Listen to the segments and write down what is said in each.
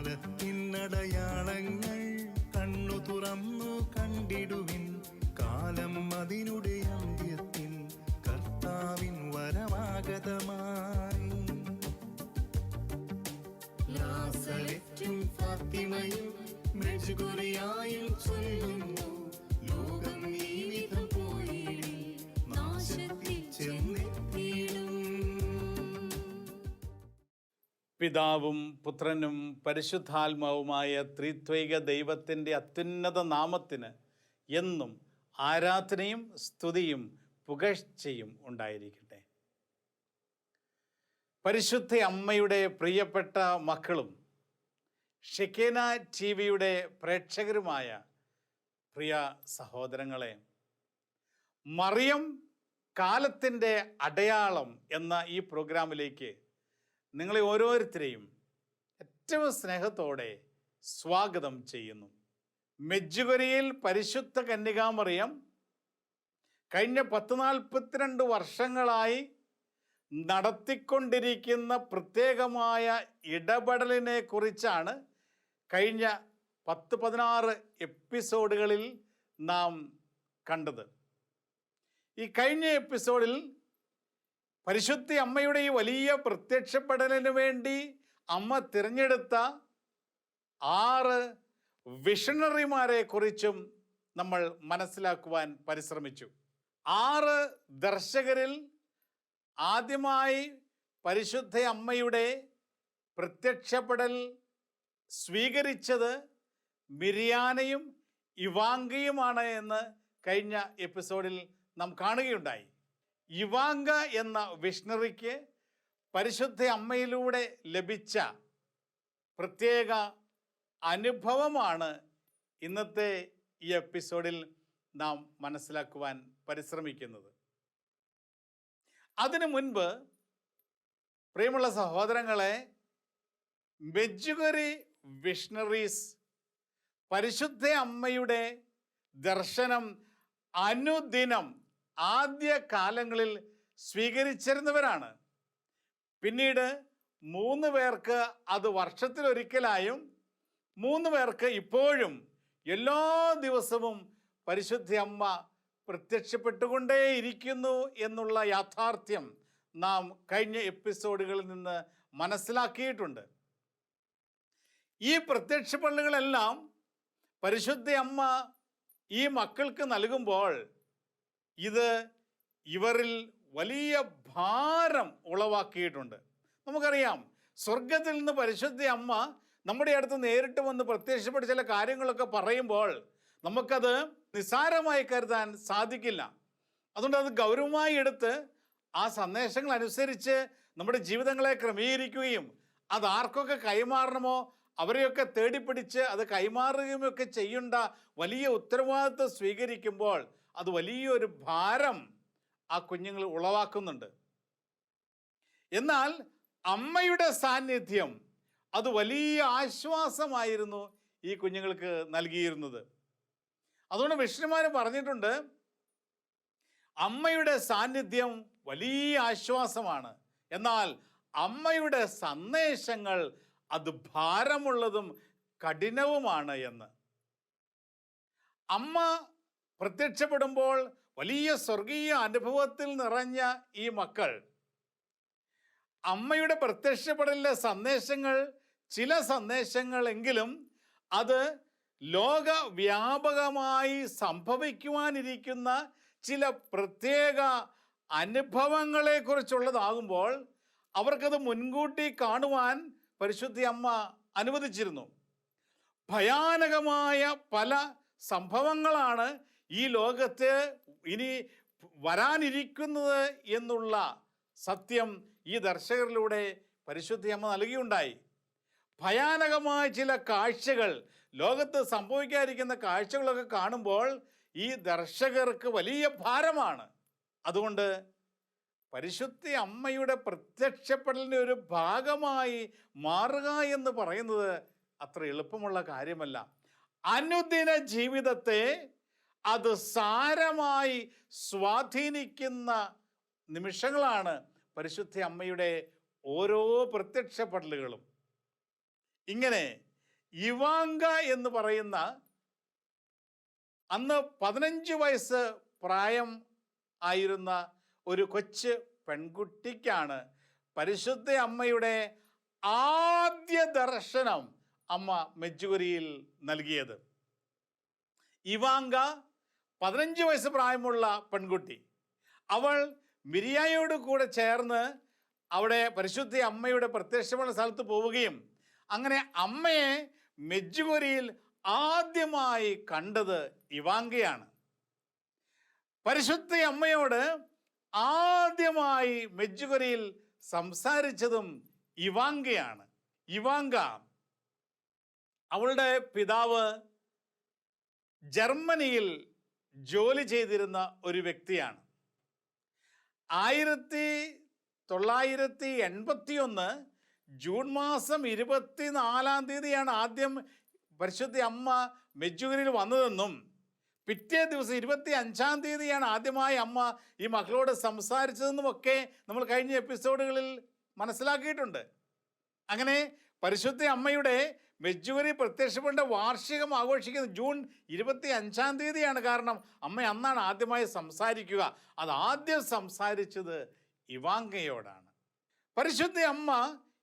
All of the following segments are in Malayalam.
കാലത്തിനടയാളങ്ങൾ കണ്ണു തുറന്നു കണ്ടിടുവിൻ. കാലം അതിനുടെ അന്ത്യത്തിൻ കർത്താവിൻ വരമാഗതമായി ും ഫാത്തിമയും മെഴുകുറിയായും ചൊല്ലുന്നു. പിതാവും പുത്രനും പരിശുദ്ധാത്മാവുമായ ത്രിത്വൈക ദൈവത്തിന്റെ അത്യുന്നത നാമത്തിന് എന്നും ആരാധനയും സ്തുതിയും പുകഴ്ചയും ഉണ്ടായിരിക്കട്ടെ. പരിശുദ്ധ അമ്മയുടെ പ്രിയപ്പെട്ട മക്കളും ഷെക്കേന ടി വിയുടെ പ്രേക്ഷകരുമായ പ്രിയ സഹോദരങ്ങളെ മറിയം കാലത്തിന്റെ അടയാളം എന്ന ഈ പ്രോഗ്രാമിലേക്ക് നിങ്ങളെ ഓരോരുത്തരെയും ഏറ്റവും സ്നേഹത്തോടെ സ്വാഗതം ചെയ്യുന്നു. മെജ്ജുകരയിൽ പരിശുദ്ധ കന്യകാമറിയം കഴിഞ്ഞ പത്ത് നാൽപ്പത്തിരണ്ട് വർഷങ്ങളായി നടത്തിക്കൊണ്ടിരിക്കുന്ന പ്രത്യേകമായ ഇടപെടലിനെ കുറിച്ചാണ് കഴിഞ്ഞ പത്ത് പതിനാറ് എപ്പിസോഡുകളിൽ നാം കണ്ടത്. ഈ കഴിഞ്ഞ എപ്പിസോഡിൽ പരിശുദ്ധി അമ്മയുടെ ഈ വലിയ പ്രത്യക്ഷപ്പെടലിന് വേണ്ടി അമ്മ തിരഞ്ഞെടുത്ത ആറ് വിഷണറിമാരെ കുറിച്ചും നമ്മൾ മനസ്സിലാക്കുവാൻ പരിശ്രമിച്ചു. ആറ് ദർശകരിൽ ആദ്യമായി പരിശുദ്ധ അമ്മയുടെ പ്രത്യക്ഷപ്പെടൽ സ്വീകരിച്ചത് മിരിയാനയും ഇവാങ്കയുമാണ് എന്ന് കഴിഞ്ഞ എപ്പിസോഡിൽ നാം കാണുകയുണ്ടായി. ഇവാങ്ക എന്ന വിഷ്ണറിക്ക് പരിശുദ്ധ അമ്മയിലൂടെ ലഭിച്ച പ്രത്യേക അനുഭവമാണ് ഇന്നത്തെ ഈ എപ്പിസോഡിൽ നാം മനസ്സിലാക്കുവാൻ പരിശ്രമിക്കുന്നത്. അതിനു മുൻപ് പ്രിയമുള്ള സഹോദരങ്ങളെ മെജുഗറി വിഷ്ണറീസ് പരിശുദ്ധ അമ്മയുടെ ദർശനം അനുദിനം ആദ്യ കാലങ്ങളിൽ സ്വീകരിച്ചിരുന്നവരാണ്. പിന്നീട് മൂന്ന് പേർക്ക് അത് വർഷത്തിലൊരിക്കലായും മൂന്ന് പേർക്ക് ഇപ്പോഴും എല്ലാ ദിവസവും പരിശുദ്ധി അമ്മ പ്രത്യക്ഷപ്പെട്ടുകൊണ്ടേയിരിക്കുന്നു എന്നുള്ള യാഥാർത്ഥ്യം നാം കഴിഞ്ഞ എപ്പിസോഡുകളിൽ നിന്ന് മനസ്സിലാക്കിയിട്ടുണ്ട്. ഈ പ്രത്യക്ഷപ്പെടലുകളെല്ലാം പരിശുദ്ധ അമ്മ ഈ മക്കൾക്ക് നൽകുമ്പോൾ ഇത് ഇവരിൽ വലിയ ഭാരം ഉളവാക്കിയിട്ടുണ്ട്. നമുക്കറിയാം സ്വർഗത്തിൽ നിന്ന് പരിശുദ്ധ അമ്മ നമ്മുടെ അടുത്ത് നേരിട്ട് വന്ന് പ്രത്യക്ഷപ്പെട്ട ചില കാര്യങ്ങളൊക്കെ പറയുമ്പോൾ നമുക്കത് നിസ്സാരമായി കരുതാൻ സാധിക്കില്ല. അതുകൊണ്ട് അത് ഗൗരവമായി എടുത്ത് ആ സന്ദേശങ്ങൾ അനുസരിച്ച് നമ്മുടെ ജീവിതങ്ങളെ ക്രമീകരിക്കുകയും അത് ആർക്കൊക്കെ കൈമാറണമോ അവരെയൊക്കെ തേടിപ്പിടിച്ച് അത് കൈമാറുകയും ഒക്കെ ചെയ്യേണ്ട വലിയ ഉത്തരവാദിത്വം സ്വീകരിക്കുമ്പോൾ അത് വലിയൊരു ഭാരം ആ കുഞ്ഞുങ്ങൾ ഉളവാക്കുന്നുണ്ട്. എന്നാൽ അമ്മയുടെ സാന്നിധ്യം അത് വലിയ ആശ്വാസമായിരുന്നു ഈ കുഞ്ഞുങ്ങൾക്ക് നൽകിയിരുന്നത്. അതുകൊണ്ട് വിഷ്ണുമാർ പറഞ്ഞിട്ടുണ്ട് അമ്മയുടെ സാന്നിധ്യം വലിയ ആശ്വാസമാണ്. എന്നാൽ അമ്മയുടെ സന്ദേശങ്ങൾ അത് ഭാരമുള്ളതും കഠിനവുമാണ് എന്ന്. അമ്മ പ്രത്യക്ഷപ്പെടുമ്പോൾ വലിയ സ്വർഗീയ അനുഭവത്തിൽ നിറഞ്ഞ ഈ മക്കൾ. അമ്മയുടെ പ്രത്യക്ഷപ്പെടലിലെ സന്ദേശങ്ങൾ ചില സന്ദേശങ്ങളെങ്കിലും അത് ലോകവ്യാപകമായി സംഭവിക്കുവാനിരിക്കുന്ന ചില പ്രത്യേക അനുഭവങ്ങളെക്കുറിച്ചുള്ളതാകുമ്പോൾ അവർക്കത് മുൻകൂട്ടി കാണുവാൻ പരിശുദ്ധി അമ്മ അനുവദിച്ചിരുന്നു. ഭയാനകമായ പല സംഭവങ്ങളാണ് ഈ ലോകത്ത് ഇനി വരാനിരിക്കുന്നത് എന്നുള്ള സത്യം ഈ ദർശകരിലൂടെ പരിശുദ്ധി അമ്മ നൽകിയുണ്ടായി. ഭയാനകമായ ചില കാഴ്ചകൾ ലോകത്ത് സംഭവിക്കാതിരിക്കുന്ന കാഴ്ചകളൊക്കെ കാണുമ്പോൾ ഈ ദർശകർക്ക് വലിയ ഭാരമാണ്. അതുകൊണ്ട് പരിശുദ്ധി അമ്മയുടെ പ്രത്യക്ഷപ്പെടലിന്റെ ഒരു ഭാഗമായി മാറുക എന്ന് പറയുന്നത് അത്ര എളുപ്പമുള്ള കാര്യമല്ല. അനുദിന ജീവിതത്തെ അത് സാരമായി സ്വാധീനിക്കുന്ന നിമിഷങ്ങളാണ് പരിശുദ്ധ അമ്മയുടെ ഓരോ പ്രത്യക്ഷപ്പെടലുകളും ഇങ്ങനെ ഇവാങ്ക എന്ന് പറയുന്ന അന്ന് പതിനഞ്ച് വയസ്സ് പ്രായം ആയിരുന്ന ഒരു കൊച്ച് പെൺകുട്ടിക്കാണ് പരിശുദ്ധ അമ്മയുടെ ആദ്യ ദർശനം അമ്മ മെജ്ജുകുരിയിൽ നൽകിയത്. ഇവാങ്ക പതിനഞ്ച് വയസ്സ് പ്രായമുള്ള പെൺകുട്ടി. അവൾ മിരിയായോട് കൂടെ ചേർന്ന് അവിടെ പരിശുദ്ധ അമ്മയുടെ പ്രത്യക്ഷമുള്ള സ്ഥലത്ത് പോവുകയും അങ്ങനെ അമ്മയെ മെജ്ജുകുരിയിൽ ആദ്യമായി കണ്ടത് ഇവാങ്കയാണ്. പരിശുദ്ധ അമ്മയോട് ആദ്യമായി മെജ്ജുകുരിയിൽ സംസാരിച്ചതും ഇവാങ്കയാണ്. ഇവാങ്ക അവളുടെ പിതാവ് ജർമ്മനിയിൽ ജോലി ചെയ്തിരുന്ന ഒരു വ്യക്തിയാണ്. ആയിരത്തി തൊള്ളായിരത്തി എൺപത്തി ഒന്ന് ജൂൺ മാസം ഇരുപത്തി നാലാം തീയതിയാണ് ആദ്യം പരിശുദ്ധ അമ്മ മെജൂരിൽ വന്നതെന്നും പിറ്റേ ദിവസം ഇരുപത്തി അഞ്ചാം തീയതിയാണ് ആദ്യമായി അമ്മ ഈ മക്കളോട് സംസാരിച്ചതെന്നുമൊക്കെ നമ്മൾ കഴിഞ്ഞ എപ്പിസോഡുകളിൽ മനസ്സിലാക്കിയിട്ടുണ്ട്. അങ്ങനെ പരിശുദ്ധ അമ്മയുടെ മെജ്ജുവരി പ്രത്യക്ഷപ്പെട്ട വാർഷികം ആഘോഷിക്കുന്നത് ജൂൺ ഇരുപത്തി അഞ്ചാം തീയതിയാണ് കാരണം. അമ്മ അന്നാണ് ആദ്യമായി സംസാരിക്കുക. അത് ആദ്യം സംസാരിച്ചത് ഇവാങ്കയോടാണ്. പരിശുദ്ധ അമ്മ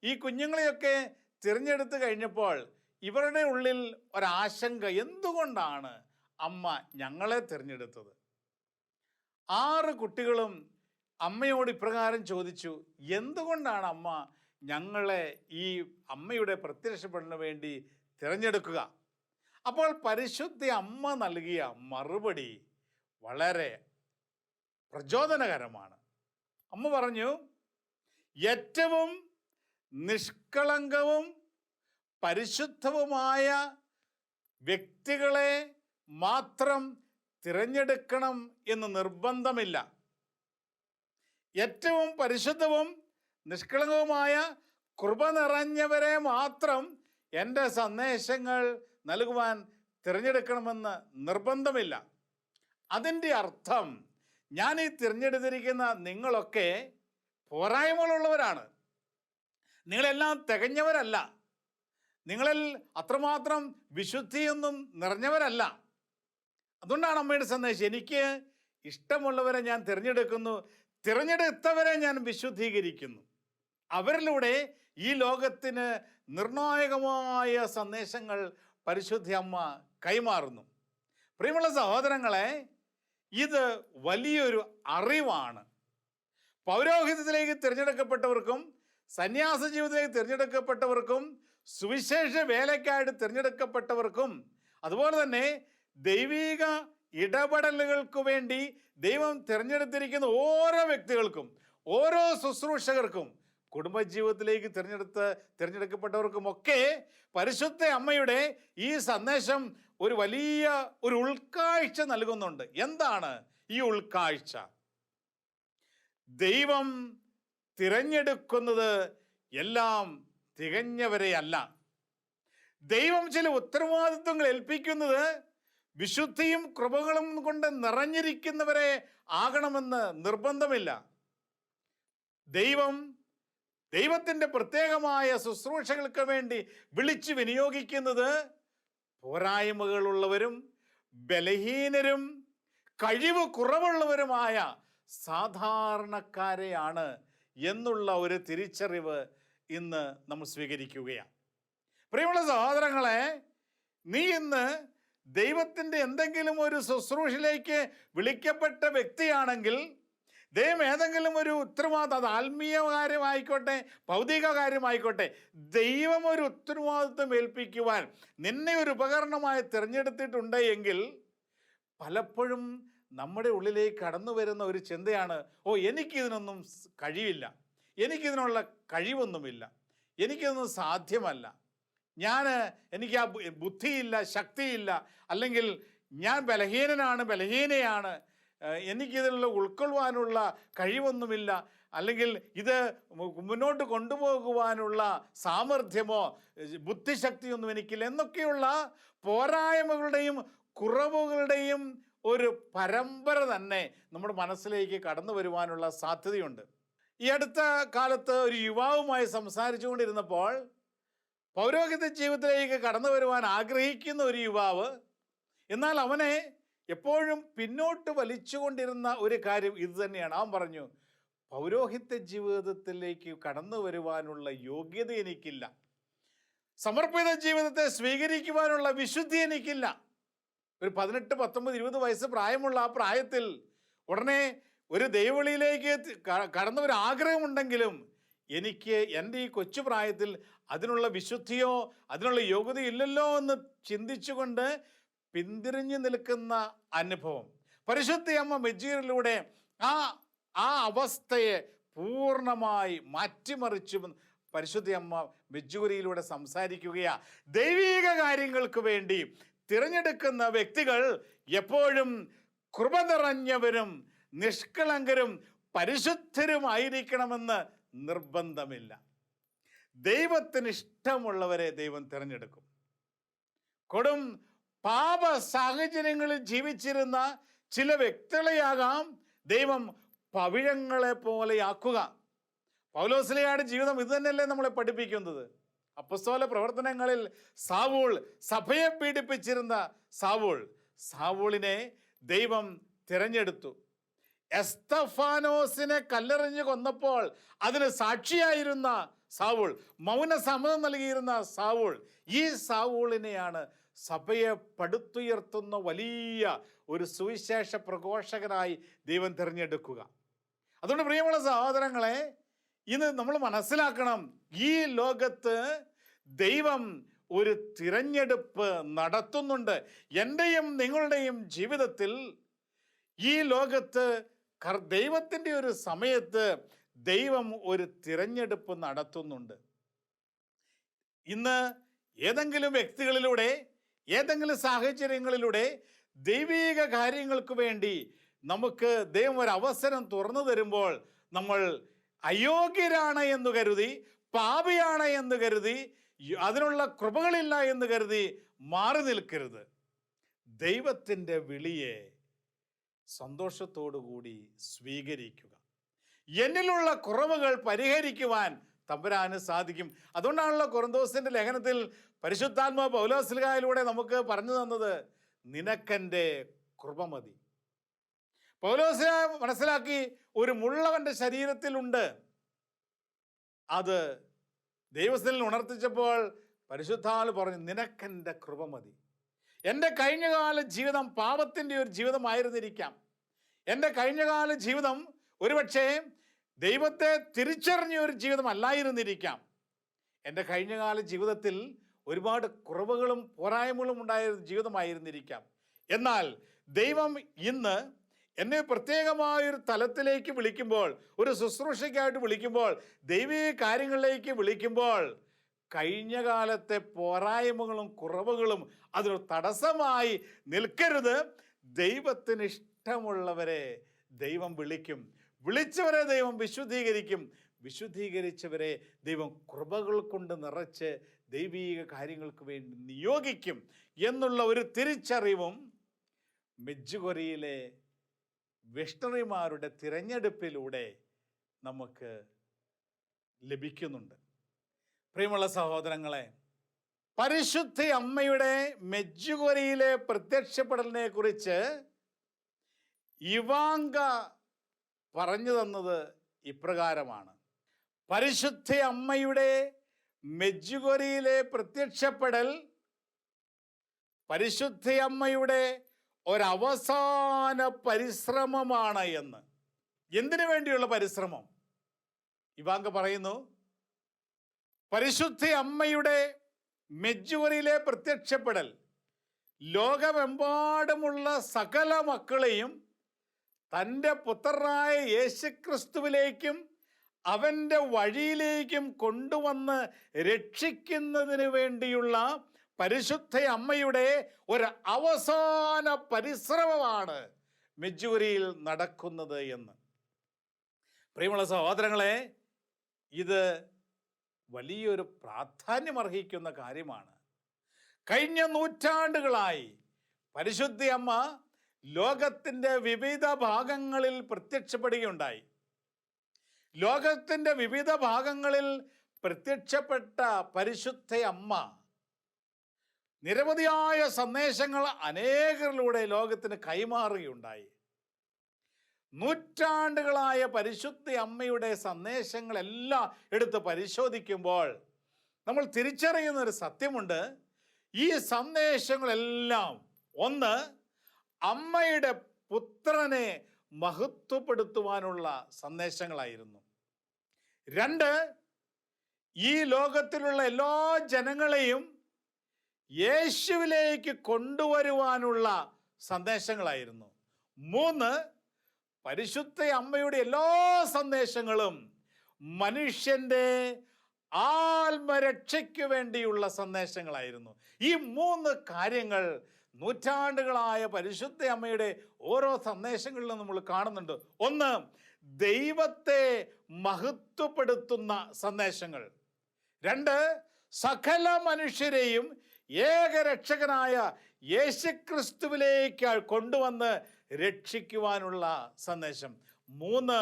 ഈ കുഞ്ഞുങ്ങളെയൊക്കെ തിരഞ്ഞെടുത്ത് കഴിഞ്ഞപ്പോൾ ഇവരുടെ ഉള്ളിൽ ഒരാശങ്ക എന്തുകൊണ്ടാണ് അമ്മ ഞങ്ങളെ തിരഞ്ഞെടുത്തത്? ആറ് കുട്ടികളും അമ്മയോട് ഇപ്രകാരം ചോദിച്ചു എന്തുകൊണ്ടാണ് അമ്മ ഞങ്ങളെ ഈ അമ്മയുടെ പ്രത്യക്ഷപ്പെടലിന് വേണ്ടി തിരഞ്ഞെടുക്കുക. അപ്പോൾ പരിശുദ്ധ അമ്മ നൽകിയ മറുപടി വളരെ പ്രചോദനകരമാണ്. അമ്മ പറഞ്ഞു ഏറ്റവും നിഷ്കളങ്കവും പരിശുദ്ധവുമായ വ്യക്തികളെ മാത്രം തിരഞ്ഞെടുക്കണം എന്ന് നിർബന്ധമില്ല. ഏറ്റവും പരിശുദ്ധവും നിഷ്കളങ്കവുമായ കൃപ നിറഞ്ഞവരെ മാത്രം എന്റെ സന്ദേശങ്ങൾ നൽകുവാൻ തിരഞ്ഞെടുക്കണമെന്ന് നിർബന്ധമില്ല. അതിന്റെ അർത്ഥം ഞാൻ ഈ തിരഞ്ഞെടുത്തിരിക്കുന്ന നിങ്ങളൊക്കെ പോരായ്മകളുള്ളവരാണ്. നിങ്ങളെല്ലാം തികഞ്ഞവരല്ല. നിങ്ങളിൽ അത്രമാത്രം വിശുദ്ധിയൊന്നും നിറഞ്ഞവരല്ല. അതുകൊണ്ടാണ് അമ്മയുടെ സന്ദേശം എനിക്ക് ഇഷ്ടമുള്ളവരെ ഞാൻ തിരഞ്ഞെടുക്കുന്നു തിരഞ്ഞെടുത്തവരെ ഞാൻ വിശുദ്ധീകരിക്കുന്നു. അവരിലൂടെ ഈ ലോകത്തിന് നിർണായകമായ സന്ദേശങ്ങൾ പരിശുദ്ധി അമ്മ കൈമാറുന്നു. പ്രിയമുള്ള സഹോദരങ്ങളെ ഇത് വലിയൊരു അറിവാണ്. പൗരോഹിതത്തിലേക്ക് തിരഞ്ഞെടുക്കപ്പെട്ടവർക്കും സന്യാസ ജീവിതത്തിലേക്ക് തിരഞ്ഞെടുക്കപ്പെട്ടവർക്കും സുവിശേഷ വേലയ്ക്കായിട്ട് തിരഞ്ഞെടുക്കപ്പെട്ടവർക്കും അതുപോലെ തന്നെ ദൈവിക ഇടപെടലുകൾക്ക് വേണ്ടി ദൈവം തിരഞ്ഞെടുത്തിരിക്കുന്ന ഓരോ വ്യക്തികൾക്കും ഓരോ ശുശ്രൂഷകർക്കും കുടുംബജീവിതത്തിലേക്ക് തിരഞ്ഞെടുത്ത് തിരഞ്ഞെടുക്കപ്പെട്ടവർക്കുമൊക്കെ പരിശുദ്ധ അമ്മയുടെ ഈ സന്ദേശം ഒരു വലിയ ഒരു ഉൾക്കാഴ്ച നൽകുന്നുണ്ട്. എന്താണ് ഈ ഉൾക്കാഴ്ച? ദൈവം തിരഞ്ഞെടുക്കുന്നത് എല്ലാം തികഞ്ഞവരെയല്ല. ദൈവം ചില ഉത്തരവാദിത്വങ്ങൾ ഏൽപ്പിക്കുന്നത് വിശുദ്ധിയും കൃപകളും കൊണ്ട് നിറഞ്ഞിരിക്കുന്നവരെ ആകണമെന്ന് നിർബന്ധമില്ല. ദൈവം ദൈവത്തിന്റെ പ്രത്യേകമായ ശുശ്രൂഷകൾക്ക് വേണ്ടി വിളിച്ചു വിനിയോഗിക്കുന്നത് പോരായ്മകളുള്ളവരും ബലഹീനരും കഴിവ് കുറവുള്ളവരുമായ സാധാരണക്കാരെയാണ് എന്നുള്ള ഒരു തിരിച്ചറിവ് ഇന്ന് നമ്മൾ സ്വീകരിക്കുകയാണ്. പ്രിയമുള്ള സഹോദരങ്ങളെ നീ ഇന്ന് ദൈവത്തിന്റെ എന്തെങ്കിലും ഒരു ശുശ്രൂഷയിലേക്ക് വിളിക്കപ്പെട്ട വ്യക്തിയാണെങ്കിൽ ദൈവം ഏതെങ്കിലും ഒരു ഉത്തരവാദിത്വം അത് ആത്മീയ കാര്യമായിക്കോട്ടെ ഭൗതിക കാര്യമായിക്കോട്ടെ ദൈവം ഒരു ഉത്തരവാദിത്വം ഏൽപ്പിക്കുവാൻ നിന്നെ ഒരു ഉപകരണമായി തിരഞ്ഞെടുത്തിട്ടുണ്ട് എങ്കിൽ പലപ്പോഴും നമ്മുടെ ഉള്ളിലേക്ക് കടന്നു വരുന്ന ഒരു ചിന്തയാണ് ഓ എനിക്കിതിനൊന്നും കഴിവില്ല. എനിക്കിതിനുള്ള കഴിവൊന്നുമില്ല. എനിക്കിതൊന്നും സാധ്യമല്ല. ഞാൻ എനിക്ക് ആ ബുദ്ധിയില്ല ശക്തിയില്ല. അല്ലെങ്കിൽ ഞാൻ ബലഹീനനാണ് ബലഹീനയാണ്. ഏഹ് എനിക്കിതിനുള്ള ഉൾക്കൊള്ളുവാനുള്ള കഴിവൊന്നുമില്ല. അല്ലെങ്കിൽ ഇത് മുന്നോട്ട് കൊണ്ടുപോകുവാനുള്ള സാമർഥ്യമോ ബുദ്ധിശക്തിയൊന്നും എനിക്കില്ല. എന്നൊക്കെയുള്ള പോരായ്മകളുടെയും കുറവുകളുടെയും ഒരു പരമ്പര തന്നെ നമ്മുടെ മനസ്സിലേക്ക് കടന്നു വരുവാനുള്ള സാധ്യതയുണ്ട്. ഈ അടുത്ത കാലത്ത് ഒരു യുവാവുമായി സംസാരിച്ചുകൊണ്ടിരുന്നപ്പോൾ പൗരോഹിത്യ ജീവിതത്തിലേക്ക് കടന്നു വരുവാൻ ആഗ്രഹിക്കുന്ന ഒരു യുവാവ് എന്നാൽ അവനെ എപ്പോഴും പിന്നോട്ട് വലിച്ചുകൊണ്ടിരുന്ന ഒരു കാര്യം ഇത് തന്നെയാണ്. അവൻ പറഞ്ഞു പൗരോഹിത്യ ജീവിതത്തിലേക്ക് കടന്നു വരുവാനുള്ള യോഗ്യത എനിക്കില്ല. സമർപ്പിത ജീവിതത്തെ സ്വീകരിക്കുവാനുള്ള വിശുദ്ധി എനിക്കില്ല. ഒരു പതിനെട്ട് പത്തൊമ്പത് ഇരുപത് വയസ്സ് പ്രായമുള്ള ആ പ്രായത്തിൽ ഉടനെ ഒരു ദൈവവിളിയിലേക്ക് കടന്ന ഒരു ആഗ്രഹമുണ്ടെങ്കിലും എനിക്ക് എന്റെ ഈ കൊച്ചു പ്രായത്തിൽ അതിനുള്ള വിശുദ്ധിയോ അതിനുള്ള യോഗ്യതയോ ഇല്ലല്ലോ എന്ന് ചിന്തിച്ചുകൊണ്ട് പിന്തിരിഞ്ഞു നിൽക്കുന്ന അനുഭവം. പരിശുദ്ധി അമ്മ മെജീറിലൂടെ ആ ആ അവസ്ഥയെ പൂർണമായി മാറ്റിമറിച്ചു പരിശുദ്ധി അമ്മ മെജൂരിയിലൂടെ സംസാരിക്കുകയാ. ദൈവീക കാര്യങ്ങൾക്ക് വേണ്ടി തിരഞ്ഞെടുക്കുന്ന വ്യക്തികൾ എപ്പോഴും കൃപ നിറഞ്ഞവരും നിഷ്കളങ്കരും പരിശുദ്ധരുമായിരിക്കണമെന്ന് നിർബന്ധമില്ല. ദൈവത്തിന് ഇഷ്ടമുള്ളവരെ ദൈവം തിരഞ്ഞെടുക്കും. കൊടും പാപ സാഹചര്യങ്ങളിൽ ജീവിച്ചിരുന്ന ചില വ്യക്തികളെയാകാം ദൈവം പവിഴങ്ങളെ പോലെയാക്കുക. പൗലോസിലയുടെ ജീവിതം ഇത് തന്നെയല്ലേ നമ്മളെ പഠിപ്പിക്കുന്നത്. അപ്പസ്തോല പ്രവർത്തനങ്ങളിൽ സാവൂൾ സഭയെ പീഡിപ്പിച്ചിരുന്ന സാവൂൾ. സാവൂളിനെ ദൈവം തിരഞ്ഞെടുത്തു. എസ്തഫാനോസിനെ കല്ലെറിഞ്ഞ് കൊന്നപ്പോൾ അതിന് സാക്ഷിയായിരുന്ന സാവൂൾ മൗന സമ്മതം നൽകിയിരുന്ന സാവൂൾ. ഈ സാവൂളിനെയാണ് സഭയെ പടുത്തുയർത്തുന്ന വലിയ ഒരു സുവിശേഷ പ്രഘോഷകനായി ദൈവം തിരഞ്ഞെടുക്കുക. അതുകൊണ്ട് പ്രിയമുള്ള സഹോദരങ്ങളെ ഇന്ന് നമ്മൾ മനസ്സിലാക്കണം ഈ ലോകത്ത് ദൈവം ഒരു തിരഞ്ഞെടുപ്പ് നടത്തുന്നുണ്ട്. എന്റെയും നിങ്ങളുടെയും ജീവിതത്തിൽ ഈ ലോകത്ത് കർ- ദൈവത്തിന്റെ ഒരു സമയത്ത് ദൈവം ഒരു തിരഞ്ഞെടുപ്പ് നടത്തുന്നുണ്ട്. ഇന്ന് ഏതെങ്കിലും വ്യക്തികളിലൂടെ ഏതെങ്കിലും സാഹചര്യങ്ങളിലൂടെ ദൈവീക കാര്യങ്ങൾക്ക് വേണ്ടി നമുക്ക് ദൈവം ഒരു അവസരം തുറന്നു തരുമ്പോൾ നമ്മൾ അയോഗ്യരാണ് എന്ന് കരുതി പാപിയാണ് എന്ന് കരുതി അതിനുള്ള കൃപകളില്ല എന്ന് കരുതി മാറി നിൽക്കരുത്. ദൈവത്തിന്റെ വിളിയെ സന്തോഷത്തോടു കൂടി സ്വീകരിക്കുക. എന്നിലുള്ള കുറവുകൾ പരിഹരിക്കുവാൻ തമ്പുരാന് സാധിക്കും. അതുകൊണ്ടാണല്ലോ കുറന്തോസിന്റെ ലേഖനത്തിൽ പരിശുദ്ധാത്മ പൗലോസ്ലിഹായിലൂടെ നമുക്ക് പറഞ്ഞു തന്നത് നിനക്കെന്റെ കൃപ മതി. പൗലോസ് മനസ്സിലാക്കി ഒരു മുള്ളവന്റെ ശരീരത്തിലുണ്ട് അത് ദൈവസ്ഥലിൽ ഉണർത്തിച്ചപ്പോൾ പരിശുദ്ധാൽ പറഞ്ഞു നിനക്കെന്റെ കൃപ മതി. എന്റെ കഴിഞ്ഞകാല ജീവിതം പാപത്തിന്റെ ഒരു ജീവിതമായിരുന്നിരിക്കാം. എന്റെ കഴിഞ്ഞകാല ജീവിതം ഒരുപക്ഷെ ദൈവത്തെ തിരിച്ചറിഞ്ഞ ഒരു ജീവിതം അല്ലായിരുന്നിരിക്കാം. എന്റെ കഴിഞ്ഞകാല ജീവിതത്തിൽ ഒരുപാട് കുറവുകളും പോരായ്മകളും ഉണ്ടായ ജീവിതമായിരുന്നിരിക്കാം. എന്നാൽ ദൈവം ഇന്ന് എന്നെ പ്രത്യേകമായൊരു തലത്തിലേക്ക് വിളിക്കുമ്പോൾ ഒരു ശുശ്രൂഷയ്ക്കായിട്ട് വിളിക്കുമ്പോൾ ദൈവീക കാര്യങ്ങളിലേക്ക് വിളിക്കുമ്പോൾ കഴിഞ്ഞ കാലത്തെ പോരായ്മകളും കുറവുകളും അതൊരു തടസ്സമായി നിൽക്കരുത്. ദൈവത്തിന് ഇഷ്ടമുള്ളവരെ ദൈവം വിളിക്കും. വിളിച്ചവരെ ദൈവം വിശുദ്ധീകരിക്കും. വിശുദ്ധീകരിച്ചവരെ ദൈവം കൃപകൾ കൊണ്ട് നിറച്ച് ദൈവീക കാര്യങ്ങൾക്ക് വേണ്ടി നിയോഗിക്കും എന്നുള്ള ഒരു തിരിച്ചറിവും മെജ്ജുകൊറിയിലെ വിഷ്ണറിമാരുടെ തിരഞ്ഞെടുപ്പിലൂടെ നമുക്ക് ലഭിക്കുന്നുണ്ട്. പ്രിയമുള്ള സഹോദരങ്ങളെ പരിശുദ്ധി അമ്മയുടെ മെജ്ജുകൊരിയിലെ പ്രത്യക്ഷപ്പെടലിനെ കുറിച്ച് ഇവാങ്ക പറഞ്ഞു തന്നത് ഇപ്രകാരമാണ്. പരിശുദ്ധ അമ്മയുടെ മെജുകൊരിയിലെ പ്രത്യക്ഷപ്പെടൽ പരിശുദ്ധ അമ്മയുടെ ഒരവസാന പരിശ്രമമാണ് എന്ന്. എന്തിനു വേണ്ടിയുള്ള പരിശ്രമം? ഇവാങ്ക പറയുന്നു പരിശുദ്ധ അമ്മയുടെ മെജുവറിയിലെ പ്രത്യക്ഷപ്പെടൽ ലോകമെമ്പാടുമുള്ള സകല മക്കളെയും തന്റെ പുത്രനായ യേശുക്രിസ്തുവിലേക്കും അവന്റെ വഴിയിലേക്കും കൊണ്ടുവന്ന് രക്ഷിക്കുന്നതിന് വേണ്ടിയുള്ള പരിശുദ്ധ അമ്മയുടെ ഒരു അവസാന പരിശ്രമമാണ് മെജൂരിയിൽ നടക്കുന്നത് എന്ന്. പ്രിയമുള്ള സഹോദരങ്ങളെ ഇത് വലിയൊരു പ്രാധാന്യമർഹിക്കുന്ന കാര്യമാണ്. കഴിഞ്ഞ നൂറ്റാണ്ടുകളായി പരിശുദ്ധ അമ്മ ലോകത്തിന്റെ വിവിധ ഭാഗങ്ങളിൽ പ്രത്യക്ഷപ്പെടുകയുണ്ടായി. ലോകത്തിന്റെ വിവിധ ഭാഗങ്ങളിൽ പ്രത്യക്ഷപ്പെട്ട പരിശുദ്ധ അമ്മ. നിരവധിയായ സന്ദേശങ്ങൾ അനേകരിലൂടെ ലോകത്തിന് കൈമാറുകയുണ്ടായി. നൂറ്റാണ്ടുകളായ പരിശുദ്ധ അമ്മയുടെ സന്ദേശങ്ങളെല്ലാം എടുത്ത് പരിശോധിക്കുമ്പോൾ നമ്മൾ തിരിച്ചറിയുന്ന ഒരു സത്യമുണ്ട്. ഈ സന്ദേശങ്ങളെല്ലാം ഒന്ന് അമ്മയുടെ പുത്രനെ മഹത്വപ്പെടുത്തുവാനുള്ള സന്ദേശങ്ങളായിരുന്നു. രണ്ട് ഈ ലോകത്തിലുള്ള എല്ലാ ജനങ്ങളെയും യേശുവിലേക്ക് കൊണ്ടുവരുവാനുള്ള സന്ദേശങ്ങളായിരുന്നു. മൂന്ന് പരിശുദ്ധ അമ്മയുടെ എല്ലാ സന്ദേശങ്ങളും മനുഷ്യന്റെ ആത്മരക്ഷയ്ക്ക് വേണ്ടിയുള്ള സന്ദേശങ്ങളായിരുന്നു. ഈ മൂന്ന് കാര്യങ്ങൾ നൂറ്റാണ്ടുകളായ പരിശുദ്ധ അമ്മയുടെ ഓരോ സന്ദേശങ്ങളിലും നമ്മൾ കാണുന്നുണ്ട്. ഒന്ന് ദൈവത്തെ മഹത്വപ്പെടുത്തുന്ന സന്ദേശങ്ങൾ. രണ്ട് സകല മനുഷ്യരെയും ഏകരക്ഷകനായ യേശുക്രിസ്തുവിലേക്ക് കൊണ്ടുവന്ന് രക്ഷിക്കുവാനുള്ള സന്ദേശം. മൂന്ന്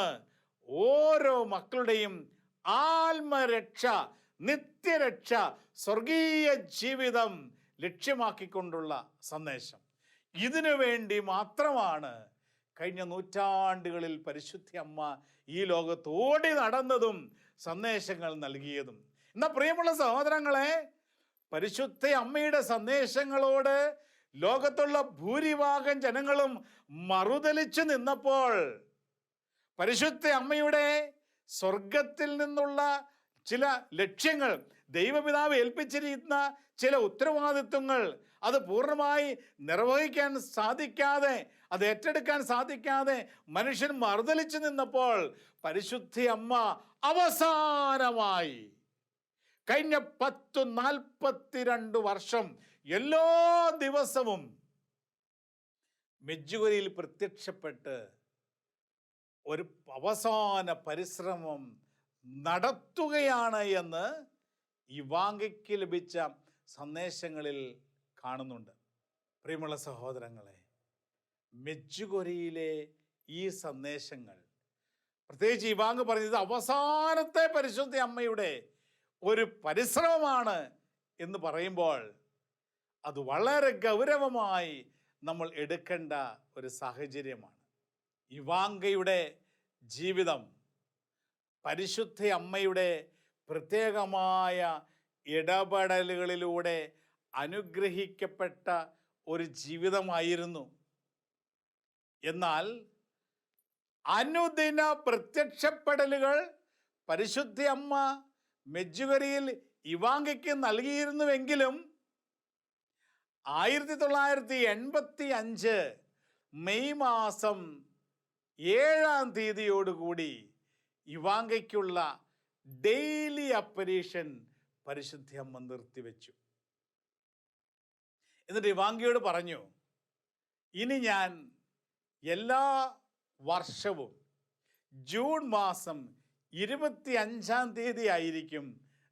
ഓരോ മക്കളുടെയും ആത്മരക്ഷ നിത്യരക്ഷ സ്വർഗീയ ജീവിതം ലക്ഷ്യമാക്കിക്കൊണ്ടുള്ള സന്ദേശം. ഇതിനു വേണ്ടി മാത്രമാണ് കഴിഞ്ഞ നൂറ്റാണ്ടുകളിൽ പരിശുദ്ധി അമ്മ ഈ ലോകത്തോടി നടന്നതും സന്ദേശങ്ങൾ നൽകിയതും. എന്നാൽ പ്രിയമുള്ള സഹോദരങ്ങളെ പരിശുദ്ധ അമ്മയുടെ സന്ദേശങ്ങളോട് ലോകത്തുള്ള ഭൂരിഭാഗം ജനങ്ങളും മറുതലിച്ചു നിന്നപ്പോൾ പരിശുദ്ധ അമ്മയുടെ സ്വർഗത്തിൽ നിന്നുള്ള ചില ലക്ഷ്യങ്ങൾ ദൈവപിതാവ് ഏൽപ്പിച്ചിരിക്കുന്ന ചില ഉത്തരവാദിത്വങ്ങൾ അത് പൂർണമായി നിർവഹിക്കാൻ സാധിക്കാതെ അത് ഏറ്റെടുക്കാൻ സാധിക്കാതെ മനുഷ്യൻ മറുതലിച്ചു നിന്നപ്പോൾ പരിശുദ്ധി അമ്മ അവസാനമായി. കഴിഞ്ഞ പത്തു നാൽപ്പത്തിരണ്ട് വർഷം എല്ലാ ദിവസവും മെജ്ജുകരിയിൽ പ്രത്യക്ഷപ്പെട്ട് ഒരു അവസാന പരിശ്രമം നടത്തുകയാണ് എന്ന് ഇവാങ്കയ്ക്ക് ലഭിച്ച സന്ദേശങ്ങളിൽ കാണുന്നുണ്ട്. പ്രിയമുള്ള സഹോദരങ്ങളെ മെച്ചുകൊരിയിലെ ഈ സന്ദേശങ്ങൾ പ്രത്യേകിച്ച് ഇവാങ്ക് പറഞ്ഞത് അവസാനത്തെ പരിശുദ്ധ അമ്മയുടെ ഒരു പരിശ്രമമാണ് എന്ന് പറയുമ്പോൾ അത് വളരെ ഗൗരവമായി നമ്മൾ എടുക്കേണ്ട ഒരു സാഹചര്യമാണ്. ഇവാങ്കയുടെ ജീവിതം പരിശുദ്ധ അമ്മയുടെ പ്രത്യേകമായ ഇടപെടലുകളിലൂടെ അനുഗ്രഹിക്കപ്പെട്ട ഒരു ജീവിതമായിരുന്നു. എന്നാൽ അനുദിന പ്രത്യക്ഷപ്പെടലുകൾ പരിശുദ്ധി അമ്മ മെജുവരിയിൽ ഇവാങ്കയ്ക്ക് നൽകിയിരുന്നുവെങ്കിലും ആയിരത്തി തൊള്ളായിരത്തി എൺപത്തി അഞ്ച് മെയ് മാസം ഏഴാം തീയതിയോടുകൂടി ഇവാങ്കയ്ക്കുള്ള ഡെയിലി അപ്പരീഷൻ പരിശുദ്ധി അമ്മ നിർത്തിവെച്ചു. എന്നിട്ട് ഇവാങ്കിയോട് പറഞ്ഞു ഇനി ഞാൻ എല്ലാ വർഷവും ജൂൺ മാസം ഇരുപത്തി അഞ്ചാം തീയതി ആയിരിക്കും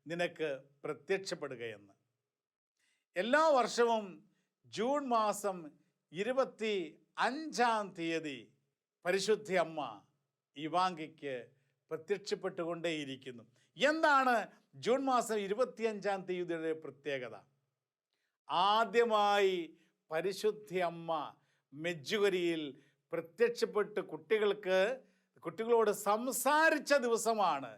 നിനക്ക് പ്രത്യക്ഷപ്പെടുകയെന്ന്. എല്ലാ വർഷവും ജൂൺ മാസം ഇരുപത്തി അഞ്ചാം തീയതി പരിശുദ്ധി അമ്മ ഇവാങ്കയ്ക്ക് പ്രത്യക്ഷപ്പെട്ടുകൊണ്ടേയിരിക്കുന്നു. എന്താണ് ജൂൺ മാസം ഇരുപത്തിയഞ്ചാം തീയതിയുടെ പ്രത്യേകത? ആദ്യമായി പരിശുദ്ധി അമ്മ മെജ്ജുകരിയിൽ പ്രത്യക്ഷപ്പെട്ട് കുട്ടികൾക്ക് കുട്ടികളോട് സംസാരിച്ച ദിവസമാണ്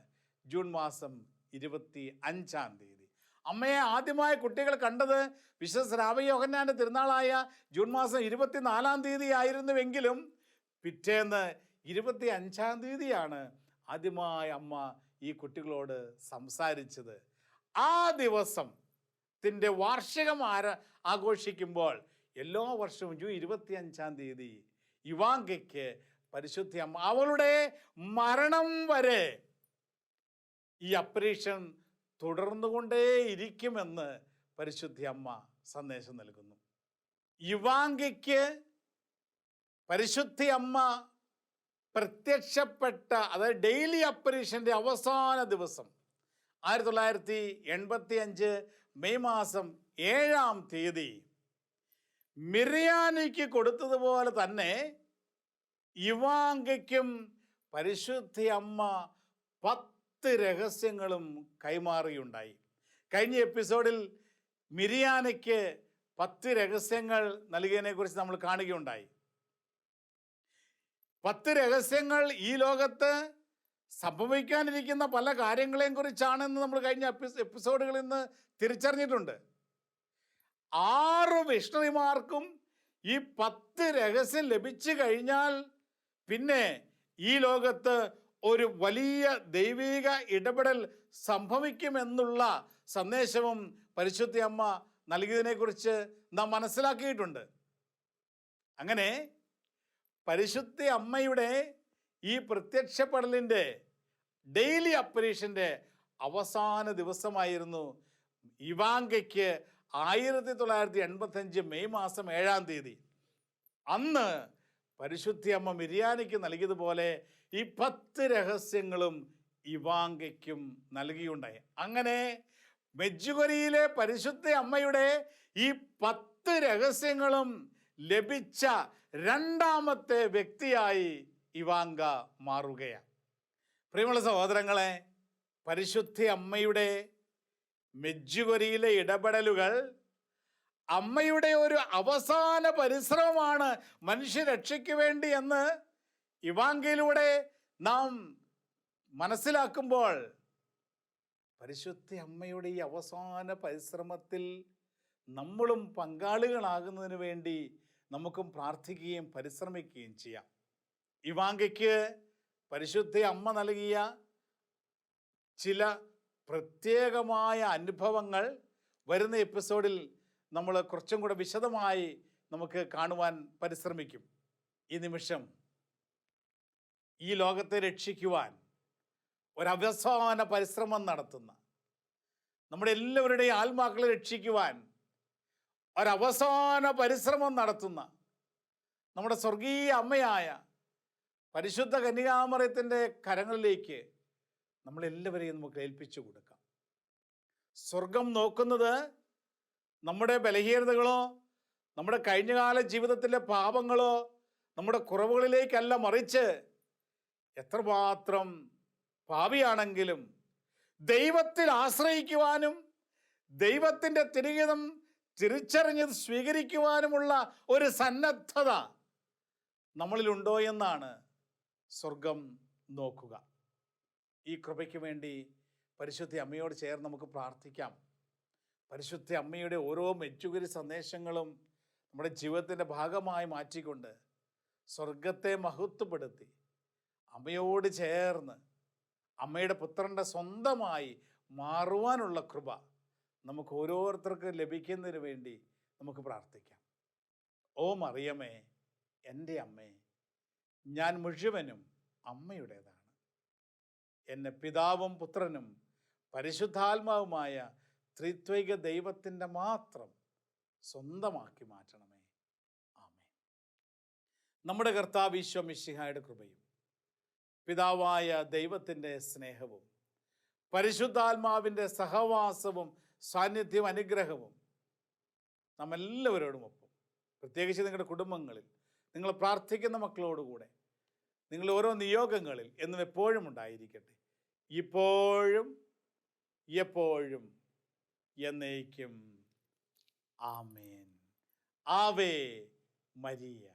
ജൂൺ മാസം ഇരുപത്തി അഞ്ചാം തീയതി. അമ്മയെ ആദ്യമായി കുട്ടികൾ കണ്ടത് വിശ്വസ് രാമയോഹന്നാന്റെ തിരുനാളായ ജൂൺ മാസം ഇരുപത്തിനാലാം തീയതി ആയിരുന്നുവെങ്കിലും പിറ്റേന്ന് ഇരുപത്തി അഞ്ചാം തീയതിയാണ് ആദ്യമായി അമ്മ ഈ കുട്ടികളോട് സംസാരിച്ചത്. ആ ദിവസം ത്തിന്റെ വാർഷികം ആര ആഘോഷിക്കുമ്പോൾ എല്ലാ വർഷവും ജൂൺ ഇരുപത്തി അഞ്ചാം തീയതി യുവാങ്കയ്ക്ക് പരിശുദ്ധി അമ്മ അവളുടെ മരണം വരെ ഈ അപ്പരീഷൻ തുടർന്നുകൊണ്ടേയിരിക്കുമെന്ന് പരിശുദ്ധി അമ്മ സന്ദേശം നൽകുന്നു. യുവാങ്കയ്ക്ക് പരിശുദ്ധി അമ്മ പ്രത്യക്ഷപ്പെട്ട അതായത് ഡെയിലി അപ്പരീഷന്റെ അവസാന ദിവസം ആയിരത്തി തൊള്ളായിരത്തി എൺപത്തി അഞ്ച് മെയ് മാസം ഏഴാം തീയതി മിറിയാനിക്ക് കൊടുത്തതുപോലെ തന്നെ ഇവാങ്കയ്ക്കും പരിശുദ്ധ അമ്മ പത്ത് രഹസ്യങ്ങളും കൈമാറുകയുണ്ടായി കഴിഞ്ഞ എപ്പിസോഡിൽ മിരിയാനയ്ക്ക് പത്ത് രഹസ്യങ്ങൾ നൽകിയതിനെക്കുറിച്ച് നമ്മൾ കാണുകയുണ്ടായി. പത്ത് രഹസ്യങ്ങൾ ഈ ലോകത്ത് സംഭവിക്കാനിരിക്കുന്ന പല കാര്യങ്ങളെയും കുറിച്ചാണെന്ന് നമ്മൾ കഴിഞ്ഞ എപ്പിസോഡുകളിൽ നിന്ന് തിരിച്ചറിഞ്ഞിട്ടുണ്ട്. ആറ് മിഷണറിമാർക്കും ഈ പത്ത് രഹസ്യം ലഭിച്ചു കഴിഞ്ഞാൽ പിന്നെ ഈ ലോകത്ത് ഒരു വലിയ ദൈവിക ഇടപെടൽ സംഭവിക്കുമെന്നുള്ള സന്ദേശവും പരിശുദ്ധ അമ്മ നൽകിയതിനെക്കുറിച്ച് നാം മനസ്സിലാക്കിയിട്ടുണ്ട്. അങ്ങനെ പരിശുദ്ധ അമ്മയുടെ ഈ പ്രത്യക്ഷപ്പെടലിന്റെ ഡെയിലി അപ്പരീഷന്റെ അവസാന ദിവസമായിരുന്നു ഇവാങ്കയ്ക്ക് ആയിരത്തി തൊള്ളായിരത്തി എൺപത്തഞ്ച് മെയ് മാസം ഏഴാം തീയതി. അന്ന് പരിശുദ്ധി അമ്മ മിരിയാനിക്ക് നൽകിയതുപോലെ ഈ പത്ത് രഹസ്യങ്ങളും ഇവാങ്കയ്ക്കും നൽകിയുണ്ടായി. അങ്ങനെ മെജുകൊരിയിലെ പരിശുദ്ധ അമ്മയുടെ ഈ പത്ത് രഹസ്യങ്ങളും ലഭിച്ച രണ്ടാമത്തെ വ്യക്തിയായി ഇവാങ്ക മാറുകയാണ്. പ്രിയമുള്ള സഹോദരങ്ങളെ പരിശുദ്ധി അമ്മയുടെ മെജ്ജുകൊരിയിലെ ഇടപെടലുകൾ അമ്മയുടെ ഒരു അവസാന പരിശ്രമമാണ് മനുഷ്യരക്ഷയ്ക്ക് വേണ്ടി എന്ന് ഇവാങ്കയിലൂടെ നാം മനസ്സിലാക്കുമ്പോൾ പരിശുദ്ധി അമ്മയുടെ ഈ അവസാന പരിശ്രമത്തിൽ നമ്മളും പങ്കാളികളാകുന്നതിന് വേണ്ടി നമുക്കും പ്രാർത്ഥിക്കുകയും പരിശ്രമിക്കുകയും ചെയ്യാം. ഇവാങ്കയ്ക്ക് പരിശുദ്ധ അമ്മ നൽകിയ ചില പ്രത്യേകമായ അനുഭവങ്ങൾ വരുന്ന എപ്പിസോഡിൽ നമ്മൾ കുറച്ചും കൂടെ വിശദമായി നമുക്ക് കാണുവാൻ പരിശ്രമിക്കും. ഈ നിമിഷം ഈ ലോകത്തെ രക്ഷിക്കുവാൻ ഒരവസാന പരിശ്രമം നടത്തുന്ന നമ്മുടെ എല്ലാവരുടെയും ആത്മാക്കളെ രക്ഷിക്കുവാൻ ഒരവസാന പരിശ്രമം നടത്തുന്ന നമ്മുടെ സ്വർഗീയ അമ്മയായ പരിശുദ്ധ കന്യകാമറയത്തിന്റെ കരങ്ങളിലേക്ക് നമ്മളെല്ലാവരെയും നമുക്ക് ഏൽപ്പിച്ചു കൊടുക്കാം. സ്വർഗം നോക്കുന്നത് നമ്മുടെ ബലഹീനതകളോ നമ്മുടെ കഴിഞ്ഞകാല ജീവിതത്തിലെ പാപങ്ങളോ നമ്മുടെ കുറവുകളിലേക്കല്ല മറിച്ച് എത്രമാത്രം പാപിയാണെങ്കിലും ദൈവത്തിൽ ആശ്രയിക്കുവാനും ദൈവത്തിന്റെ തിരികിതം തിരിച്ചറിഞ്ഞ് സ്വീകരിക്കുവാനുമുള്ള ഒരു സന്നദ്ധത നമ്മളിലുണ്ടോ എന്നാണ് സ്വർഗം നോക്കുക. ഈ കൃപയ്ക്ക് വേണ്ടി പരിശുദ്ധ അമ്മയോട് ചേർന്ന് നമുക്ക് പ്രാർത്ഥിക്കാം. പരിശുദ്ധ അമ്മയുടെ ഓരോ മെച്ചുകുരി സന്ദേശങ്ങളും നമ്മുടെ ജീവിതത്തിന്റെ ഭാഗമായി മാറ്റിക്കൊണ്ട് സ്വർഗത്തെ മഹത്വപ്പെടുത്തി അമ്മയോട് ചേർന്ന് അമ്മയുടെ പുത്രന്റെ സ്വന്തമായി മാറുവാനുള്ള കൃപ നമുക്ക് ഓരോരുത്തർക്ക് ലഭിക്കുന്നതിന് വേണ്ടി നമുക്ക് പ്രാർത്ഥിക്കാം. ഓ മറിയമേ എന്റെ അമ്മേ ഞാൻ മുഴുവനും അമ്മയുടേതാണ്. എന്നെ പിതാവും പുത്രനും പരിശുദ്ധാത്മാവുമായ ത്രിത്വൈക ദൈവത്തിന്റെ മാത്രം സ്വന്തമാക്കി മാറ്റണമേ. ആമേ നമ്മുടെ കർത്താവ് ഈശോ മിശിഹായുടെ കൃപയും പിതാവായ ദൈവത്തിന്റെ സ്നേഹവും പരിശുദ്ധാത്മാവിന്റെ സഹവാസവും സാന്നിധ്യവും അനുഗ്രഹവും നാം എല്ലാവരോടും ഒപ്പം. പ്രത്യേകിച്ച് നിങ്ങളുടെ കുടുംബങ്ങളിൽ നിങ്ങൾ പ്രാർത്ഥിക്കുന്ന മക്കളോടുകൂടെ നിങ്ങൾ ഓരോ നിയോഗങ്ങളിൽ എന്നും എപ്പോഴും ഉണ്ടായിരിക്കട്ടെ. ഇപ്പോഴും എപ്പോഴും എന്നേക്കും. ആമേൻ. ആവേ മരിയ.